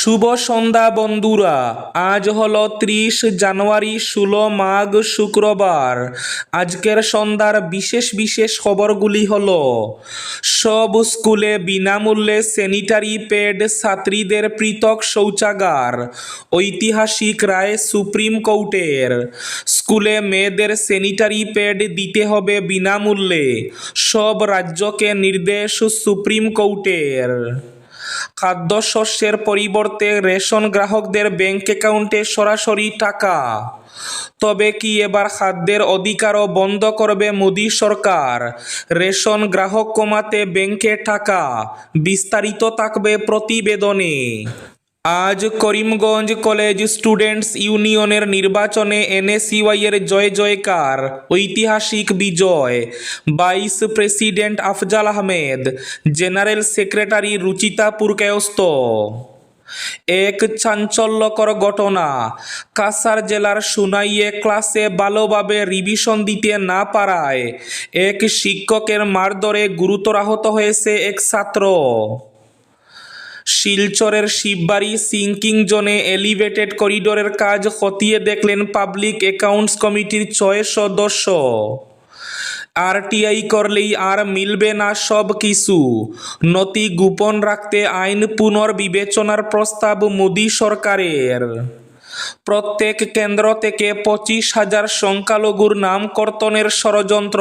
শুভ সন্ধ্যা বন্ধুরা। আজ হলো ত্রিশ জানুয়ারি, ষোলো মাঘ, শুক্রবার। আজকের সন্ধ্যার বিশেষ বিশেষ খবরগুলি হল, সব স্কুলে বিনামূল্যে স্যানিটারি প্যাড ছাত্রীদের পৃথক শৌচাগার, ঐতিহাসিক রায় সুপ্রিম কোর্টের। স্কুলে মেয়েদের স্যানিটারি প্যাড দিতে হবে বিনামূল্যে, সব রাজ্যকে নির্দেশ সুপ্রিম কোর্টের। খাদ্যশস্যের পরিবর্তে রেশন গ্রাহকদের ব্যাংক অ্যাকাউন্টে সরাসরি টাকা। তবে কি এবার খাদ্যের অধিকারও বন্ধ করবে মোদী সরকার? রেশন গ্রাহক কমাতে ব্যাংকে টাকা। বিস্তারিত থাকবে প্রতিবেদনে। আজ করিমগঞ্জ কলেজ স্টুডেন্টস ইউনিয়নের নির্বাচনে এনএসইউআই এর জয় জয়কার, ঐতিহাসিক বিজয়। Vice president Afzal Ahmed, general secretary Ruchita Purkayastha এক চাঞ্চল্যকর ঘটনা কাসার জেলার সুনাইয়ে ক্লাসে ভালোভাবে রিভিশন দিতে না পারায় এক শিক্ষকের মারধরে গুরুতর আহত হয়েছে এক ছাত্র। শিলচরের শিববাড়ি সিঙ্কিং জোনে এলিভেটেড করিডোরের কাজ খতিয়ে দেখলেন পাবলিক অ্যাকাউন্টস কমিটির ছয় সদস্য। আরটিআই করলেই আর মিলবে না সব কিছু। নথি গোপন রাখতে আইন পুনর্বিবেচনার প্রস্তাব মোদী সরকারের। প্রত্যেক কেন্দ্র থেকে পঁচিশ হাজার সংখ্যালঘুর নাম কর্তনের ষড়যন্ত্র।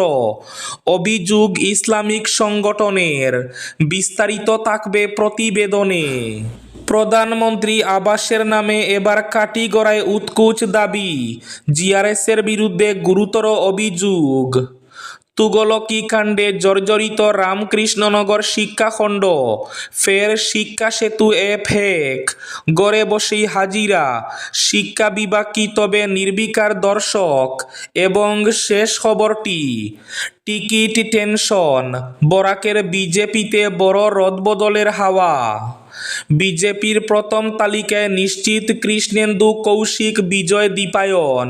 অভিযোগ ইসলামিক সংগঠনের। বিস্তারিত থাকবে প্রতিবেদনে। প্রধানমন্ত্রী আবাসের নামে এবার কাটিগড়ায় উৎকুচ দাবি। জিআরএসের বিরুদ্ধে গুরুতর অভিযোগ। তুগলকি কাণ্ডে জর্জরিত রামকৃষ্ণনগর শিক্ষাখণ্ড। ফের শিক্ষা সেতু এ ফেক। গড়ে বসেই হাজিরা। শিক্ষা বিভাগ কি তবে নির্বিকার দর্শক এবং শেষ খবরটি। Ticket tension. বরাকের বিজেপিতে বড় রদবদলের হাওয়া। বিজেপির প্রথম তালিকায় নিশ্চিত কৃষ্ণেন্দু কৌশিক বিজয় দীপায়ন।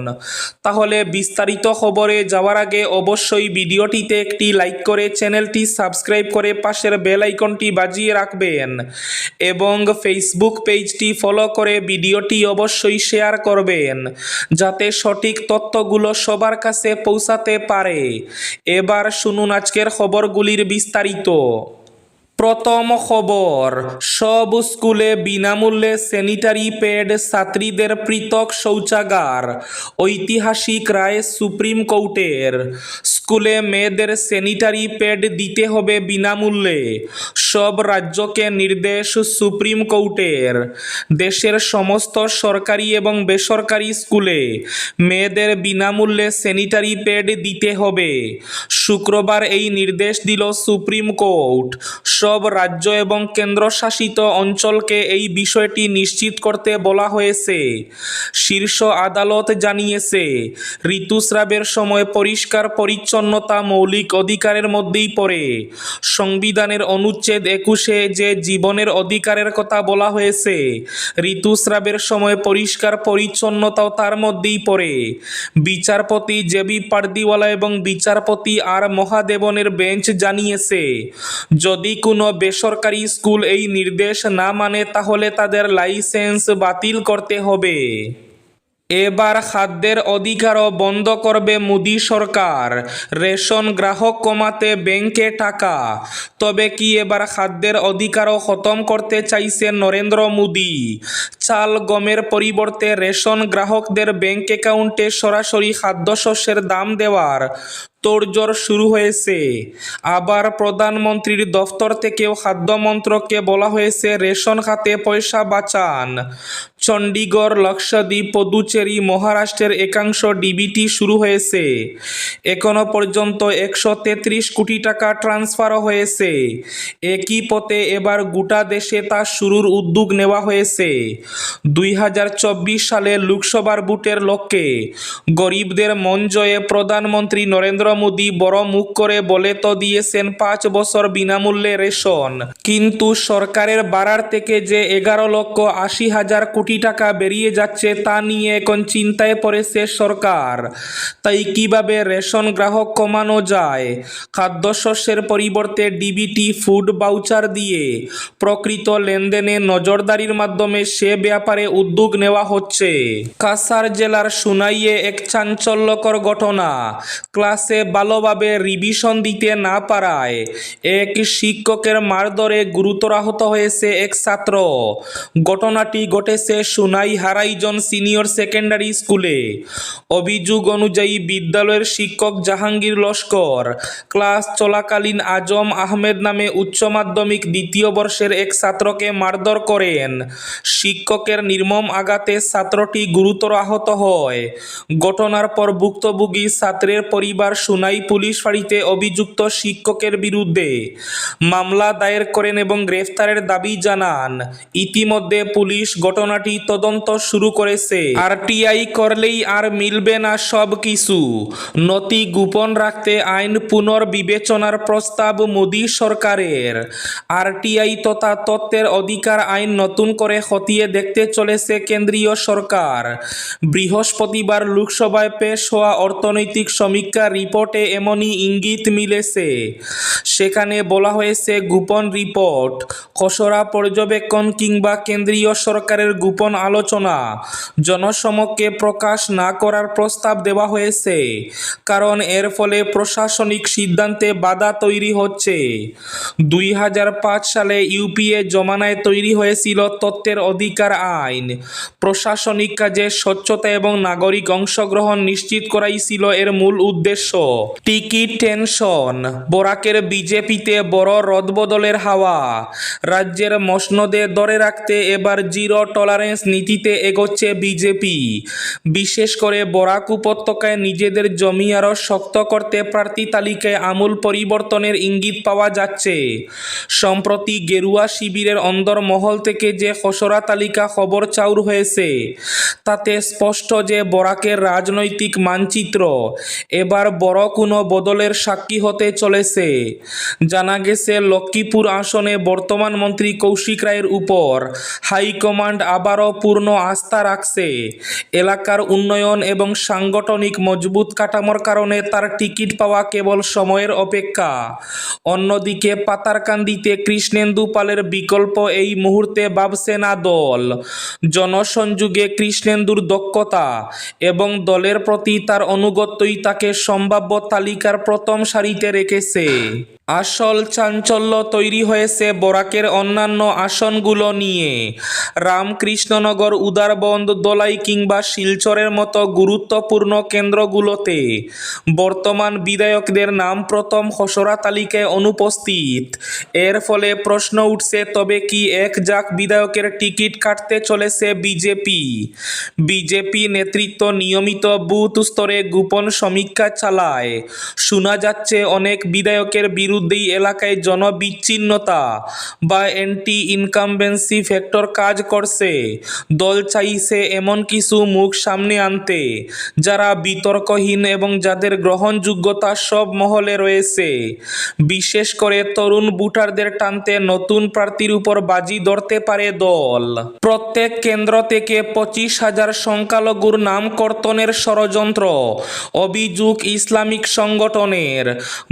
তাহলে বিস্তারিত খবরে যাওয়ার আগে অবশ্যই ভিডিওটিতে একটি লাইক করে চ্যানেলটি সাবস্ক্রাইব করে পাশের বেল আইকনটি বাজিয়ে রাখবেন এবং ফেসবুক পেজটি ফলো করে ভিডিওটি অবশ্যই শেয়ার করবেন, যাতে সঠিক তথ্যগুলো সবার কাছে পৌঁছাতে পারে। এবার শুনুন আজকের খবরগুলির বিস্তারিত। প্রথম খবর, সব স্কুলে বিনামূল্যে স্যানিটারি প্যাড ছাত্রীদের পৃথক শৌচাগার, ঐতিহাসিক রায় সুপ্রিম কোর্টের। স্কুলে মেয়েদের স্যানিটারি প্যাড দিতে হবে বিনামূল্যে। সব রাজ্যকে নির্দেশ সুপ্রিম কোর্টের। দেশের সমস্ত সরকারি এবং বেসরকারি স্কুলে মেয়েদের বিনামূল্যে স্যানিটারি প্যাড দিতে হবে। শুক্রবার এই নির্দেশ দিল সুপ্রিম কোর্ট। সব রাজ্য এবং কেন্দ্রশাসিত অঞ্চলকে এই বিষয়টি নিশ্চিত করতে বলা হয়েছে। শীর্ষ আদালত জানিয়েছে, ঋতুস্রাবের সময় পরিষ্কার পরিচ্ছন্নতা মৌলিক অধিকারের মধ্যেই পড়ে। সংবিধানের অনুচ্ছেদ একুশে যে জীবনের অধিকারের কথা বলা হয়েছে, ঋতুস্রাবের সময় পরিষ্কার পরিচ্ছন্নতাও তার মধ্যেই পড়ে। বিচারপতি জেবি পার্দিওয়ালা এবং বিচারপতি আর মহাদেবনের বেঞ্চ জানিয়েছে, যদি কোনো বেসরকারি স্কুল এই নির্দেশ না মানে তাহলে তাদের লাইসেন্স বাতিল করতে হবে। এবার খাদ্যের অধিকারও বন্ধ করবে মোদী সরকার। রেশন গ্রাহক কমাতে ব্যাংকে টাকা। তবে কি এবার খাদ্যের অধিকারও খতম করতে চাইছে নরেন্দ্র মোদি? চাল গমের পরিবর্তে রেশন গ্রাহকদের ব্যাংক অ্যাকাউন্টে সরাসরি খাদ্যশস্যের দাম দেওয়ার তোড়জোড় শুরু হয়েছে। আবার প্রধানমন্ত্রীর দফতর থেকেও খাদ্য মন্ত্রককে বলা হয়েছে, রেশন খাতে পয়সা বাঁচান। চণ্ডীগড়, লক্ষদ্বীপ, পদুচেরি, মহারাষ্ট্রের একাংশ ডিবিটি শুরু হয়েছে। এখনও পর্যন্ত একশো তেত্রিশ কোটি টাকা ট্রান্সফারও হয়েছে। একই পথে এবার গোটা দেশে তা শুরুর উদ্যোগ নেওয়া হয়েছে। দুই হাজার চব্বিশ সালে লোকসভার ভোটের লক্ষ্যে গরিবদের মন জয়ে প্রধানমন্ত্রী নরেন্দ্র মোদী বড় মুখ করে বলে তো দিয়েছেন পাঁচ বছর বিনামূল্যে রেশন। কিন্তু সরকারের বাড়ার থেকে যে এগারো লক্ষ আশি হাজার কোটি টাকা বেরিয়ে যাচ্ছে তা নিয়ে এখন চিন্তায় পড়েছে সরকার। তাই কীভাবে রেশন গ্রাহক কমানো যায়? খাদ্যশস্যের পরিবর্তে ডিবিটি ফুড বাউচার দিয়ে প্রকৃত লেনদেনে নজরদারির মাধ্যমে সে ব্যাপারে উদ্যোগ নেওয়া হচ্ছে। কাসার জেলার সুনাইয়ে এক চাঞ্চল্যকর ঘটনা। ক্লাসে ভালোভাবে রিভিশন দিতে না পারায়। এক শিক্ষকের মারধরে গুরুতর আহত হয়েছে এক ছাত্র। ঘটনাটি ঘটেছে সুনাই হারাইজন সিনিয়র সেকেন্ডারি স্কুলে। অভিযোগ অনুযায়ী বিদ্যালয়ের শিক্ষক জাহাঙ্গীর লস্কর, ক্লাস চলাকালীন আজম আহমেদ নামে উচ্চ মাধ্যমিক দ্বিতীয় বর্ষের এক ছাত্রকে মারধর করেন। শিক্ষকের নির্মম আঘাতে ছাত্রটি গুরুতর আহত হয়। ঘটনার পর ভুক্তভোগী ছাত্রের পরিবার সুনাই পুলিশ ফাঁড়িতে অভিযুক্ত শিক্ষকের বিরুদ্ধে মামলা দায়ের করেন এবং গ্রেফতারের দাবি জানান। ইতিমধ্যে পুলিশ ঘটনাটি তদন্ত শুরু করেছে। আর আরটিআই করলেই আর মিলবে না সব কিছু। নথি গোপন রাখতে আইন পুনর্বিবেচনার প্রস্তাব মোদী সরকারের। আরটিআই তথা তত্ত্বের অধিকার আইন নতুন করে খতিয়ে দেখতে চলেছে কেন্দ্রীয় সরকার। বৃহস্পতিবার লোকসভায় পেশ হওয়া অর্থনৈতিক সমীক্ষা রিপোর্টে এমনই ইঙ্গিত মিলেছে। সেখানে বলা হয়েছে, গোপন রিপোর্ট, খসড়া পর্যবেক্ষণ কিংবা কেন্দ্রীয় সরকারের গোপন আলোচনা, জনসমক্ষে প্রকাশ না করার প্রস্তাব দেওয়া হয়েছে, কারণ এর ফলে প্রশাসনিক সিদ্ধান্তে বাধা তৈরি হচ্ছে। দুই হাজার পাঁচ সালে ইউপিএ জমানায় তৈরি হয়েছিল তত্ত্বের অধিকার আইন। প্রশাসনিক কাজে স্বচ্ছতা এবং নাগরিক অংশগ্রহণ নিশ্চিত করাই ছিল এর মূল উদ্দেশ্য। টিকিট টেনশন বরাকের বিজেপিতে বড় রদবদলের হাওয়া। রাজ্যের মসনদে ধরে রাখতে এবার জিরো টলারেন্স নীতিতে এগোচ্ছে বিজেপি। বিশেষ করে বরাক উপত্যকায় নিজেদের জমি আরও শক্ত করতে প্রার্থী তালিকায় আমূল পরিবর্তনের ইঙ্গিত পাওয়া যাচ্ছে। সম্প্রতি গেরুয়া শিবিরের অন্দরমহল থেকে যে খসড়া তালিকা খবর চাউর হয়েছে, তাতে স্পষ্ট যে বরাকের রাজনৈতিক মানচিত্র। এবার বড় কোনো বদলের সাক্ষী হতে চলেছে। জানা গেছে, লক্ষ্মীপুর আসনে বর্তমান মন্ত্রী কৌশিক রায়ের উপর হাইকমান্ড আবারও পূর্ণ আস্থা রাখছে। এলাকার উন্নয়ন এবং সাংগঠনিক মজবুত কাঠামোর কারণে তার টিকিট পাওয়া কেবল সময়ের অপেক্ষা। অন্যদিকে, পাতারকান্দিতে কৃষ্ণেন্দু পালের বিকল্প এই মুহূর্তে ভাবছে না দল। জনসংযোগে কৃষ্ণেন্দুর দক্ষতা এবং দলের প্রতি তার অনুগত্যই তাকে সম্ভাব্য তালিকার প্রথম সারিতে রেখেছে। আসল চাঞ্চল্য তৈরি হয়েছে বরাকের অন্যান্য আসনগুলো নিয়ে। রামকৃষ্ণনগর, উদারবন্দ, দোলাই কিংবা শিলচরের মতো গুরুত্বপূর্ণ কেন্দ্রগুলোতে বর্তমান বিধায়কদের নাম প্রথম খসড়া তালিকায় অনুপস্থিত। এর ফলে প্রশ্ন উঠছে, তবে কি এক জাক বিধায়কের টিকিট কাটতে চলেছে বিজেপি? বিজেপি নেতৃত্ব নিয়মিত বুথ স্তরে গোপন সমীক্ষা চালায় শোনা যাচ্ছে অনেক বিধায়কের বিরুদ্ধেই এলাকায় জনবিচ্ছিন্নতা। বা অ্যান্টি ইনকামবেন্সি ফ্যাক্টর কাজ করছে। দল চাইছে এমন কিছু মুখ সামনে আনতে। যারা বিতর্কহীন এবং যাদের গ্রহণযোগ্যতা সব মহলে রয়েছে। বিশেষ করে তরুণ ভোটারদের টানতে নতুন প্রার্থীর উপর বাজি ধরতে পারে দল। প্রত্যেক কেন্দ্র থেকে পঁচিশ হাজার সংখ্যালঘুর নাম কর্তনের ষড়যন্ত্র। অভিযোগ ইসলামিক সংগঠনের।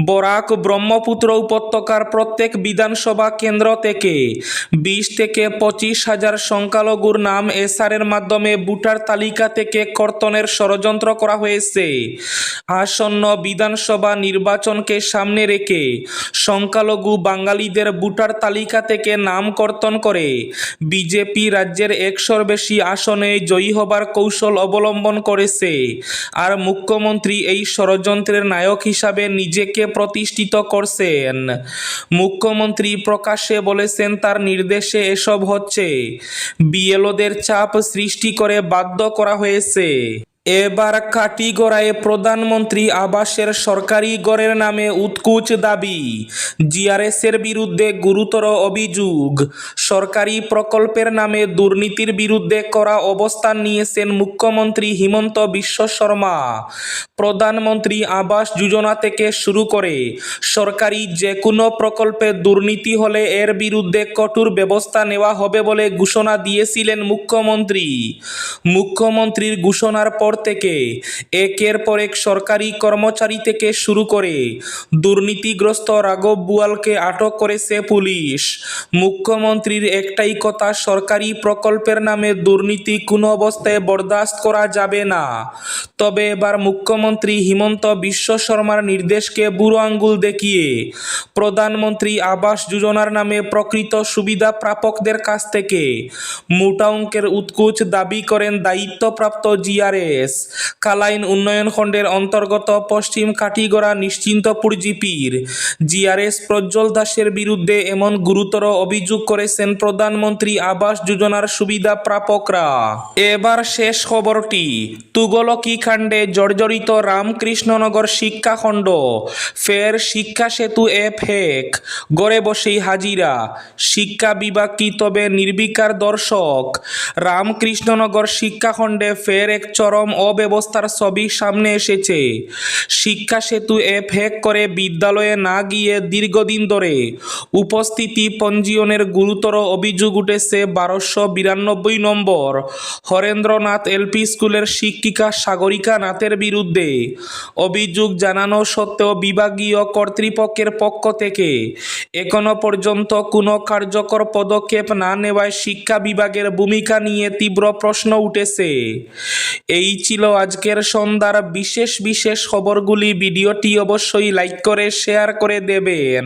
বরাক ব্রহ্মপুত্র উপত্যকার প্রত্যেক বিধানসভা কেন্দ্র থেকে বিশ থেকে পঁচিশ হাজার সংখ্যালঘুর নাম এসআরের মাধ্যমে ভোটার তালিকা থেকে কর্তনের ষড়যন্ত্র করা হয়েছে। আসন্ন বিধানসভা নির্বাচনকে সামনে রেখে সংখ্যালঘু বাঙালিদের ভোটার তালিকা থেকে নাম কর্তন করে বিজেপি রাজ্যের একশোর বেশি আসনে জয়ী হবার কৌশল অবলম্বন করেছে। আর মুখ্যমন্ত্রী এই ষড়যন্ত্রের নায়ক হিসাবে নিজেকে প্রতিষ্ঠিত করছেন। মুখ্যমন্ত্রী প্রকাশ্যে বলেছেন, তার নির্দেশে এসব হচ্ছে। বিএলওদের চাপ সৃষ্টি করে বাধ্য করা হয়েছে। এবার কাটিগড়ায় প্রধানমন্ত্রী আবাসের সরকারি গড়ের নামে উৎকুচ দাবি। জিআরএসের বিরুদ্ধে গুরুতর অভিযোগ। সরকারি প্রকল্পের নামে দুর্নীতির বিরুদ্ধে করা অবস্থান নিয়েছেন মুখ্যমন্ত্রী হিমন্ত বিশ্ব শর্মা। প্রধানমন্ত্রী আবাস যোজনা থেকে শুরু করে সরকারি যে কোনো প্রকল্পে দুর্নীতি হলে এর বিরুদ্ধে কঠোর ব্যবস্থা নেওয়া হবে বলে ঘোষণা দিয়েছিলেন মুখ্যমন্ত্রী। মুখ্যমন্ত্রীর ঘোষণার পর থেকে, একের পর এক সরকারি কর্মচারী থেকে শুরু করে দুর্নীতিগ্রস্ত রাঘব বুয়ালকে আটক করেছে পুলিশ। মুখ্যমন্ত্রীর একটাই কথা, সরকারি প্রকল্পের নামে দুর্নীতি কোনো অবস্থায় বরদাস্ত করা যাবে না। তবে এবার মুখ্যমন্ত্রী হিমন্ত বিশ্ব শর্মার নির্দেশকে বুড়ো আঙ্গুল দেখিয়ে প্রধানমন্ত্রী আবাস যোজনার নামে প্রকৃত সুবিধা প্রাপকদের কাছ থেকে মোটা অঙ্কের উৎকুচ দাবি করেন দায়িত্বপ্রাপ্ত জিআরএস কালাইন উন্নয়ন খণ্ডের অন্তর্গত পশ্চিম কাটিগড়া নিশ্চিন্তপুর জিপির। জিআরএস প্রজ্জ্বল দাসের বিরুদ্ধে এমন গুরুতর অভিযোগ করেছেন প্রধানমন্ত্রী আবাস যোজনার সুবিধা প্রাপকরা। এবার শেষ খবরটি, তুগলকি কাণ্ডে জর্জরিত রামকৃষ্ণনগর শিক্ষাখণ্ড। ফের শিক্ষা সেতু অ্যাপ হেক গড়ে বসেই হাজিরা। শিক্ষা বিভাগ কি তবে নির্বিকার দর্শক? রামকৃষ্ণনগর শিক্ষাখণ্ডে ফের এক চরম অব্যবস্থার ছবি সামনে এসেছে। শিক্ষা সেতু অ্যাপ হ্যাক করে বিদ্যালয়ে না গিয়ে দীর্ঘদিন ধরে। উপস্থিতি পঞ্জীয়নের গুরুতর অভিযোগ উঠেছে বারোশো বিরানব্বই নম্বর। হরেন্দ্রনাথ এলপি স্কুলের শিক্ষিকা সাগরিকা নাথের বিরুদ্ধে। অভিযোগ জানানো সত্ত্বেও বিভাগীয় কর্তৃপক্ষের পক্ষ থেকে এখনও পর্যন্ত কোনো কার্যকর পদক্ষেপ না নেওয়ায় শিক্ষা বিভাগের ভূমিকা নিয়ে তীব্র প্রশ্ন উঠেছে। এই ছিল আজকের সন্ধ্যার বিশেষ বিশেষ খবরগুলি। ভিডিওটি অবশ্যই লাইক করে, শেয়ার করে দেবেন।